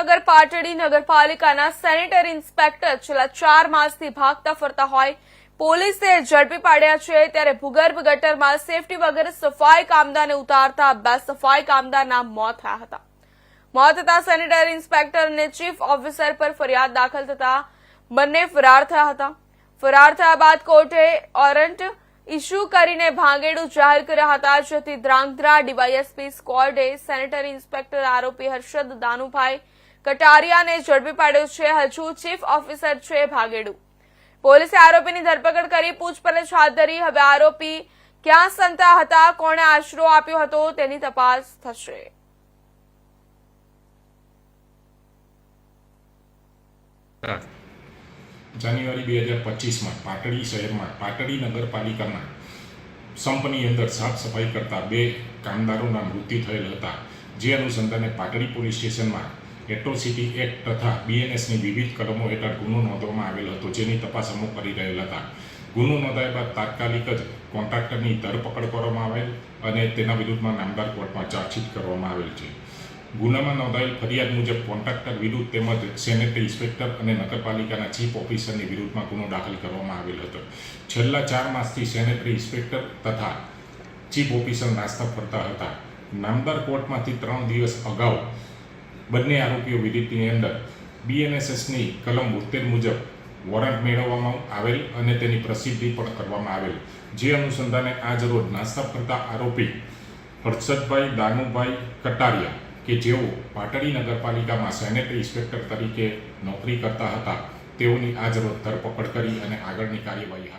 નગર પાટડી નગરપાલિકાના sanitary inspector છેલ્લા ચાર માસથી ભાગતા ફરતા હોય, પોલીસે ઝડપી પાડ્યા છે. ત્યારે ભૂગર્ભ ગટરમાં સેફટી વગર સફાઈ કામદારને ઉતારતા બે સફાઈ કામદારના મોત થયા હતા. મોત થતા સેનેટરી ઇન્સ્પેક્ટર અને ચીફ ઓફિસર પર ફરિયાદ દાખલ થતા બંને ફરાર થયા હતા. ફરાર થયા બાદ કોર્ટે ઓરંટ ઇસ્યુ કરીને ભાંગેડું જાહેર કર્યા હતા. જેથી ધ્રાંગધ્રા ડીવાયએસપી સ્ક્વોડે સેનેટરી ઇન્સ્પેક્ટર આરોપી હર્ષદ દાનુભાઈ કટારિયાને ઝડપી પાડ્યો છે. હજુ ચીફ ઓફિસર છે ભાગેડુ. પોલીસે આરોપીની ધરપકડ કરી પૂછપરછ હાથ ધરી. હવે આરોપી ક્યાં સંતા હતા? કોણે આશરો આપ્યો હતો? તેની તપાસ થશે. જાન્યુઆરી બે હજાર પચીસમાં પાટડી શહેરમાં પાટડી નગરપાલિકાના સંપની અંદર સાફ સફાઈ કરતા બે કામદારોના મૃત્યુ થયેલ હતા. જે અનુસંધાને પાટડી પોલીસ સ્ટેશનમાં એટ્રોસિટી એક્ટ તથા બીએનએસની વિવિધ કલમો હેઠળ ગુનો નોંધવામાં આવેલ હતો, જેની તપાસ અમુક કરી રહેલ હતા. ગુનો નોંધાયા બાદ તાત્કાલિક જ કોન્ટ્રાક્ટરની ધરપકડ કરવામાં આવેલ અને તેના વિરુદ્ધમાં નામદાર કોર્ટમાં ચાર્જશીટ કરવામાં આવેલ છે. ગુનામાં નોંધાયેલ ફરિયાદ મુજબ કોન્ટ્રાક્ટર વિરુદ્ધ તેમજ સેનેટરી ઇન્સ્પેક્ટર અને નગરપાલિકાના ચીફ ઓફિસરની વિરુદ્ધમાં ગુનો દાખલ કરવામાં આવેલ હતો. છેલ્લા ચાર માસથી સેનેટરી ઇન્સ્પેક્ટર તથા ચીફ ઓફિસર નાસ્તા ફરતા હતા. નામદાર કોર્ટમાંથી ત્રણ દિવસ અગાઉ બંને આરોપીઓ વિરુદ્ધની અંદર બીએનએસએસની કલમ બોતેર મુજબ વોરંટ મેળવવામાં આવેલ અને તેની પ્રસિદ્ધિ પણ કરવામાં આવેલ. જે અનુસંધાને આજ રોજ નાસ્તા કરતા આરોપી હર્ષદભાઈ દાનુભાઈ કટારિયા કે જેઓ પાટડી નગરપાલિકામાં સેનેટરી ઇન્સ્પેક્ટર તરીકે નોકરી કરતા હતા, તેઓની આ રોજ ધરપકડ કરી અને આગળની કાર્યવાહી